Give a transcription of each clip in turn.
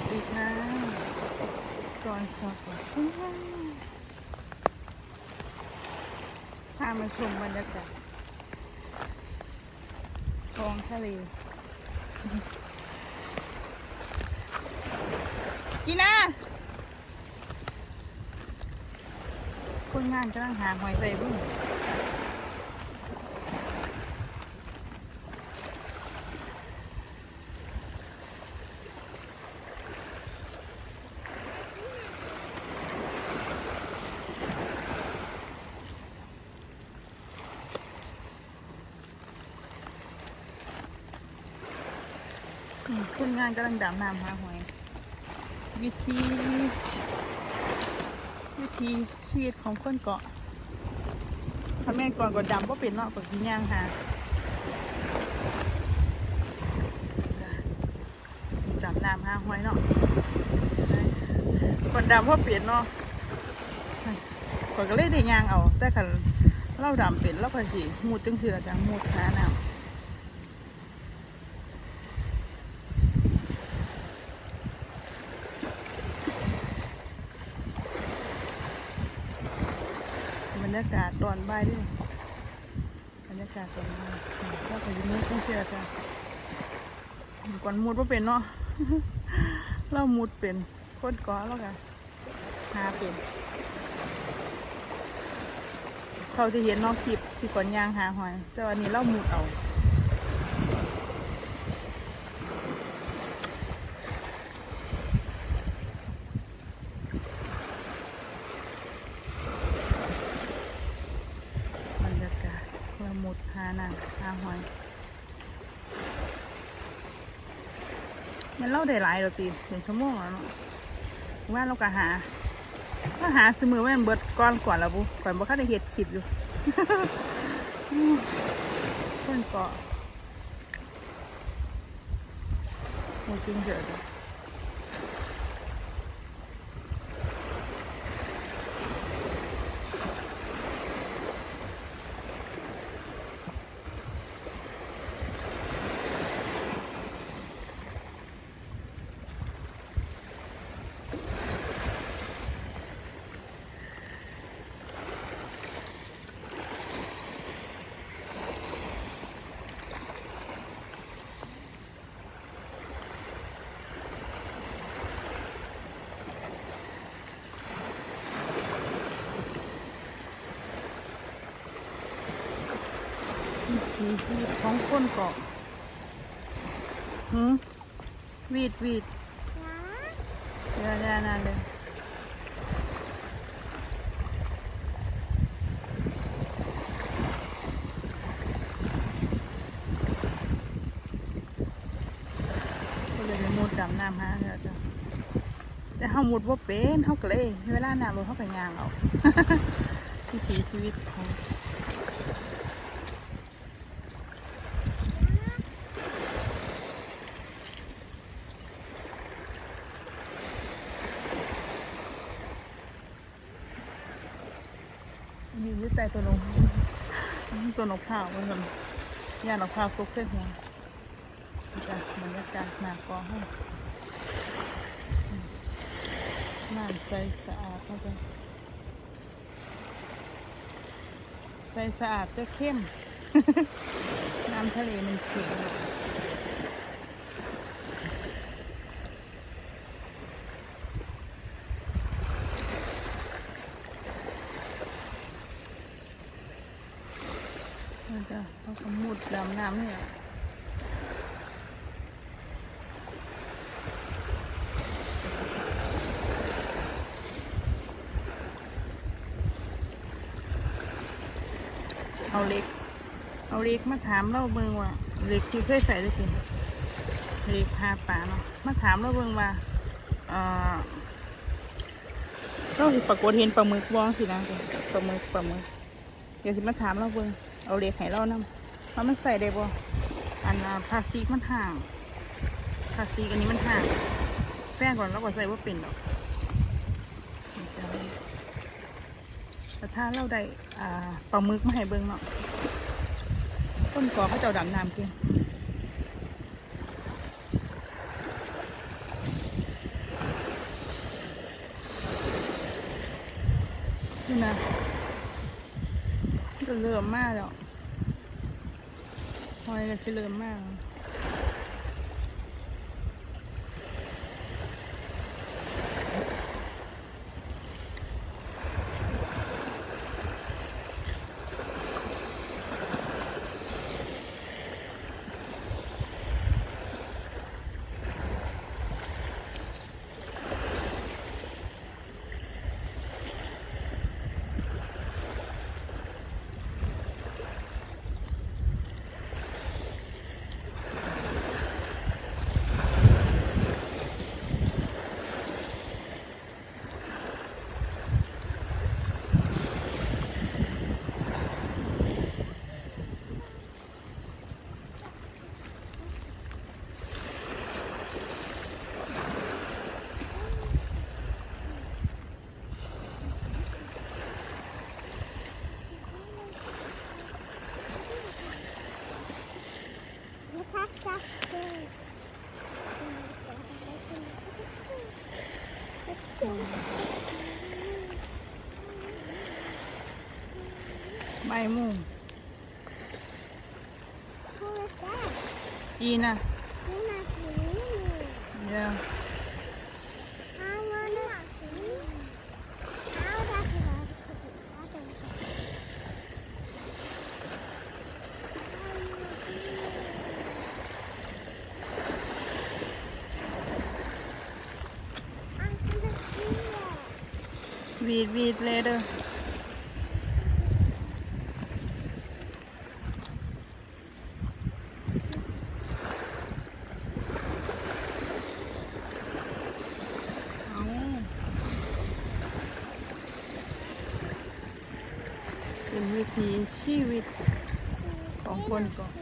วัสดีค่ะก่อนสอบชิ้นพามาชมบรรยากาศท้องทะเลกีน่าคนงานกำลังหาหอยใส่บุ้ง อืม คนงานกำลังดำน้ำหาหอย วิธีวิธีชีวิตของคนเกาะถ้าแม่ก่อนก็ดำก็เป็นเนาะก็กินย่างหาดำน้ำหาหอยเนาะก่อนดำเพราะเปลี่ยนเนาะก่อนก็เลยได้ย่างเอา แต่คันเราดำเป็นเราก็สิมูดตึงเถื่อจังมูดหาน้ำ บ รยากาศตอนบ่ายด้วยบรรยากาศตอนบ่ายก็ไปยืนมมุดเชื่อจ้ะก่อนมุดว่าเป็นเนาะเรามุดเป็นโคตรก้อแล้วกันหาเป็นเขาจะเห็นเนอกคลิปที่ก่อนยางหาหอยเจ้าอันนี้เรามุดเอา บรรยากาศละมุดหาหนังหาหอยมันเล่าได้หลายเราตีเป็นชั่วโมงแล้วเนาะว่าเราก็หาก็หาสมือไว้มันเบิดก้อนก่อนแล้วบุก่อนบ่ค่าได้เห็ดขิดอยู่คนเกาะโอ้จริงเถอะ ถีชีวิตของคนเกาะหืมวีดวีดเดี๋ยวเดี๋ยวนานเลยก็เลยไปมุดดำน้ำฮะเดี๋ยวจะแต่เขามุดว่าเป็นเขาก็เลยเวลาน้ำลงเขาก็ยางเอาวิถีชีวิตของ ยืนอยืดใจตัวนกตัวนกข้าวมันกันย่านกข้าวตกเส้นหัวจ้ะบรรยากาศหนากอให้น้ำใสสะอาดเข้าไปใสสะอาดแต่เข้ม น้ำทะเลมันเค็ม จะเขาก็มุดดำน้ำเนี่ยเอาเล็ก เอาเล็กมาถามเราเบิงว่าเล็กที่เคยใส่ได้กินเล็กพาป่าเนาะมาถามเราเบิงว่าเออเราสิปรากฏเห็นปลาหมึกบ้องสินะปลาหมึกปลาหมึกเดี๋ยวสิมาถามเราเบิง เอาเหล็กให้เรานำเพราะมันใส่ได้บ่อันพลาสติกมันห่างพลาสติกอันนี้มันห่างแป้งก่อนแล้วก็ใส่ว่าเป็นหรอกแต่ถ้าเราได้ปลาหมึกมาให้เบิ้งเนาะต้นกอเขาเจ้าดำน้ำกินนี่นะ ก็เริ่มมากแล้วหอยก็คือเริ่มมากแล้ว ใบมุงจีน่ะเดี๋ยววีดวีดเลยเด้อเอาเป็นวิถีชีวิต ของคนเก่อน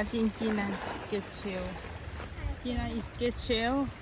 Argentina get chill.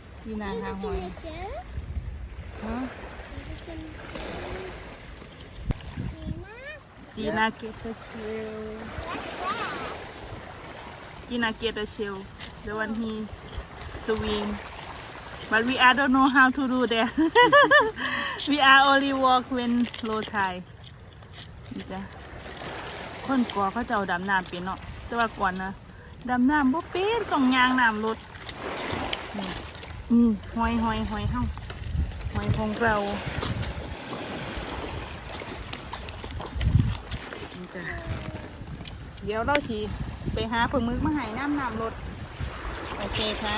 Gina หาหอย Huh? Gina get the shell. Gina get the shell. The one he swing. But we I don't know how to do that. we are only walk when low tide. นี่จ้ะคนก่อเขาจะเอาดำน้ำเป็นเนาะแต่ว่าก่อนนะดำน้ำบ่เป็นต้องยางน้ำรถนี่ อืมหอยหอยหอยเฮาหอยของเราเดี๋ยวเราสิไปหาผลมึกมาหายน้ำน้ำรถโอเคค่ะ